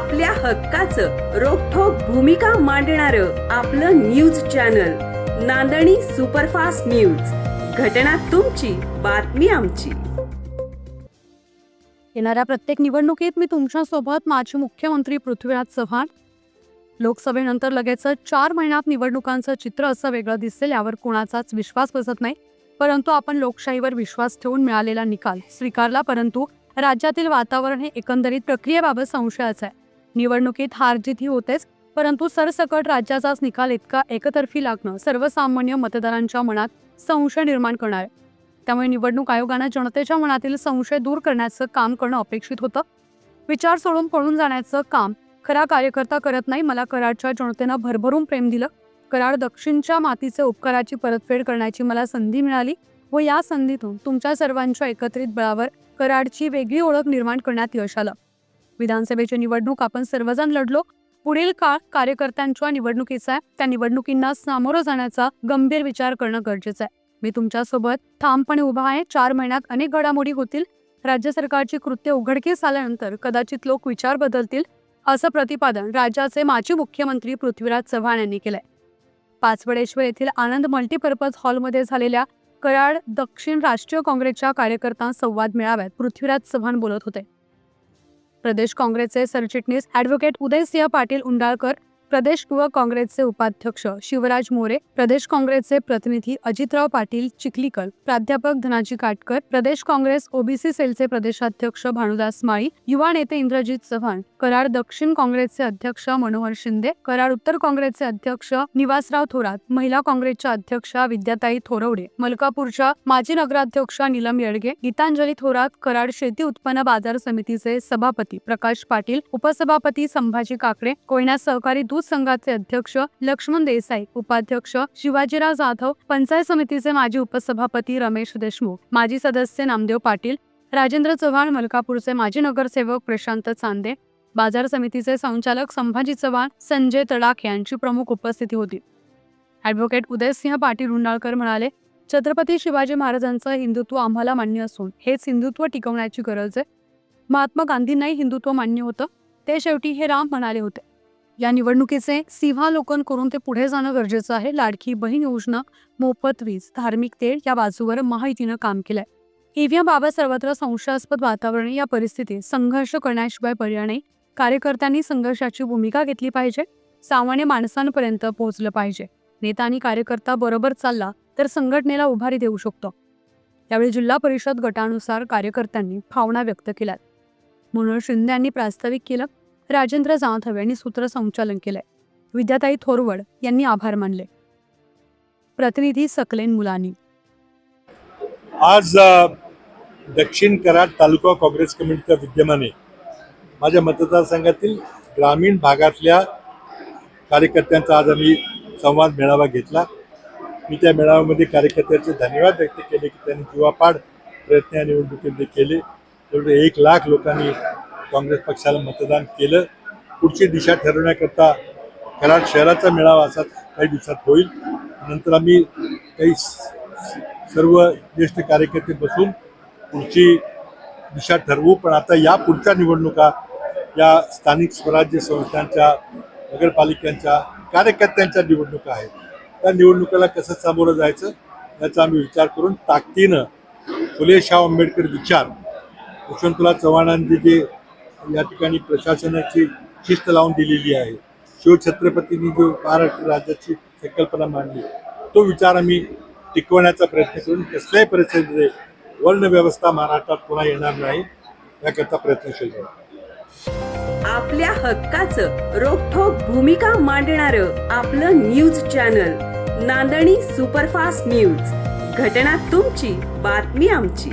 आपल्या हक्काचं रोखोक भूमिका मांडणार आपलं न्यूज चॅनल नांदणी सुपरफास्ट न्यूज. घटना तुमची बातमी आमची. येणाऱ्या प्रत्येक निवडणुकीत मी तुमच्यासोबत माजी मुख्यमंत्री पृथ्वीराज चव्हाण. लोकसभेनंतर लगेच चार महिन्यात निवडणुकांचं चित्र असं वेगळं दिसेल यावर कोणाचाच विश्वास बसत नाही. परंतु आपण लोकशाहीवर विश्वास ठेवून मिळालेला निकाल स्वीकारला परंतु राज्यातील वातावरण हे एकंदरीत प्रक्रियेबाबत संशयाचं आहे. निवडणुकीत हार जीत ही होतेच परंतु सरसकट राज्याचाच निकाल इतका एकतर्फी लागणं सर्वसामान्य मतदारांच्या मनात संशय निर्माण करणार. आहे त्यामुळे निवडणूक आयोगानं जनतेच्या मनातील संशय दूर करण्याचं काम करणं अपेक्षित होतं. विचार सोडून पळून जाण्याचं काम खरा कार्यकर्ता करत नाही मला कराडच्या जनतेनं भरभरून प्रेम दिलं. कराड दक्षिणच्या मातीचे उपकाराची परतफेड करण्याची मला संधी मिळाली व या संधीतून तुमच्या सर्वांच्या एकत्रित बळावर कराडची वेगळी ओळख निर्माण करण्यात यश आलं. विधानसभेची निवडणूक आपण सर्वजण लढलो. पुढील काळ कार्यकर्त्यांच्या निवडणुकीचा आहे. त्या निवडणुकींना सामोरं जाण्याचा गंभीर विचार करणं गरजेचं आहे. मी तुमच्यासोबत ठामपणे उभा आहे. चार महिन्यात अनेक घडामोडी होतील. राज्य सरकारची कृत्य उघडकीस आल्यानंतर कदाचित लोक विचार बदलतील असं प्रतिपादन राज्याचे माजी मुख्यमंत्री पृथ्वीराज चव्हाण यांनी केलंय. पाचवडेश्वर येथील आनंद मल्टीपर्पज हॉलमध्ये झालेल्या कराड दक्षिण राष्ट्रीय काँग्रेसच्या कार्यकर्त्यां संवाद मेळाव्यात पृथ्वीराज चव्हाण बोलत होते. प्रदेश काँग्रेसचे सरचिटणीस ॲडव्होकेट उदयसिंह पाटील उंडाळकर प्रदेश युवक काँग्रेसचे उपाध्यक्ष शिवराज मोरे प्रदेश काँग्रेसचे प्रतिनिधी अजितराव पाटील चिखलीकर प्राध्यापक धनाजी काटकर प्रदेश काँग्रेस ओबीसी सेलचे प्रदेशाध्यक्ष भानुदास माळी युवा नेते इंद्रजित चव्हाण कराड दक्षिण काँग्रेसचे अध्यक्ष मनोहर शिंदे कराड उत्तर काँग्रेसचे अध्यक्ष निवासराव थोरात महिला काँग्रेसच्या अध्यक्षा विद्याताई थोरवडे मलकापूरच्या माजी नगराध्यक्षा नीलम येडगे गीतांजली थोरात कराड शेती उत्पन्न बाजार समितीचे सभापती प्रकाश पाटील उपसभापती संभाजी काकडे कोयना सहकारी दूध संघाचे अध्यक्ष लक्ष्मण देसाई उपाध्यक्ष शिवाजीराव जाधव पंचायत समितीचे माजी उपसभापती रमेश देशमुख माजी सदस्य नामदेव पाटील राजेंद्र चव्हाण मलकापूरचे माजी नगरसेवक प्रशांत चांदे बाजार समितीचे संचालक संभाजी चव्हाण संजय तडाख यांची प्रमुख उपस्थिती होती. ॲडव्होकेट उदयसिंह पाटील उंडाळकर म्हणाले छत्रपती शिवाजी महाराजांचं हिंदुत्व आम्हाला मान्य असून हेच हिंदुत्व टिकवण्याची गरज आहे. महात्मा गांधींनाही हिंदुत्व मान्य होतं. ते शेवटी हे राम म्हणाले होते. या निवडणुकीचे सिंहालोकन करून ते पुढे जाणं गरजेचं आहे. लाडकी बहीण योजना मोफत वीज धार्मिक तेल या बाजूवर महायुतीनं काम केलंय. ईव्हीएम बाबत सर्वत्र संशयास्पद वातावरण या परिस्थितीत संघर्ष करण्याशिवाय पर्याय नाही. कार्यकर्त्यांनी संघर्षाची भूमिका घेतली पाहिजे. सामान्य माणसांपर्यंत पोहोचलं पाहिजे. नेता आणि कार्यकर्ता बरोबर चालला तर संघटनेला उभारी देऊ शकतो. यावेळी जिल्हा परिषद गटानुसार कार्यकर्त्यांनी भावना व्यक्त केल्यात. म्हणून शिंदे यांनी प्रास्ताविक केलं राजेंद्र जाधव यांनी सूत्रसंचालन केलंय. विद्याताई थोरवड यांनी आभार मानले. प्रतिनिधी सकलेन मुलानी. आज दक्षिण कराड तालुका काँग्रेस कमिटीच्या विद्यमाने माझ्या मतदारसंघातील ग्रामीण भागातल्या कार्यकर्त्यांचा आज आम्ही संवाद मेळावा घेतला. मी त्या मेळाव्यामध्ये कार्यकर्त्यांचे धन्यवाद व्यक्त केले की त्यांनी जीवापाड प्रयत्न या निवडणुकीमध्ये केले. तेवढे एक लाख लोकांनी काँग्रेस पक्षाला मतदान केलं. पुढची दिशा ठरवण्याकरता कराड शहराचा मेळावा असा काही दिवसात होईल. नंतर आम्ही काही सर्व ज्येष्ठ कार्यकर्ते बसून पुढची दिशा ठरवू. पण आता या पुढच्या निवडणुका या स्थानिक स्वराज्य संस्थांच्या नगरपालिकांच्या कार्यकर्त्यांच्या निवडणुका आहेत. त्या निवडणुकाला कसं सामोरं जायचं याचा आम्ही विचार करून ताकदीनं फुले शाह आंबेडकर विचार यशवंतराव चव्हाणांचे जे या ठिकाणी प्रशासनाची शिस्त लावून दिलेली आहे. शिवछत्रपतींनी जो महाराष्ट्र राज्याची संकल्पना मांडली तो विचार आम्ही टिकवण्याचा प्रयत्न करून कसल्याही परिस्थितीमध्ये वर्ण व्यवस्था महाराष्ट्रात पुन्हा येणार नाही याकरता प्रयत्नशील राहू आपल्या हक्काचं रोखोक भूमिका मांडणार आपलं न्यूज चॅनल नांदणी सुपरफास्ट न्यूज. घटना तुमची बातमी आमची.